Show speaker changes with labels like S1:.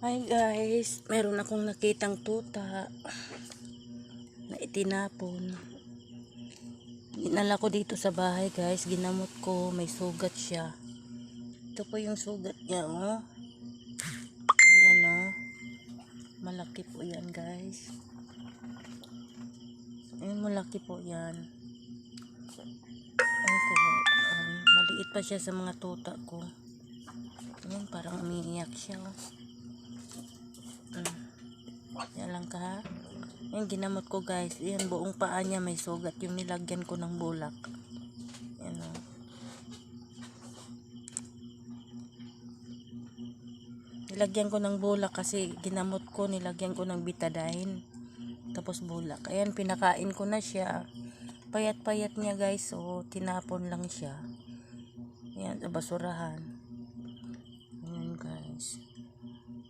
S1: Hi guys, meron akong nakitang tuta na itinapon. Dinala ko dito sa bahay guys, ginamot ko, may sugat siya. Ito po yung sugat niya oh. Ayan oh. Malaki po yan guys. Ayan, malaki po yan. Ayan ko, um, maliit pa siya sa mga tuta ko. Ayan, parang umiiyak siya oh. Yan lang ka ha. Yan ginamot ko guys. Yan buong paa niya may sugat. Yung nilagyan ko ng bulak. Yan o. Nilagyan ko ng bulak kasi ginamot ko. Nilagyan ko ng betadine. Tapos bulak. Ayan pinakain ko na siya. Payat-payat niya guys. So tinapon lang siya. Yan sa basurahan. Ayan guys.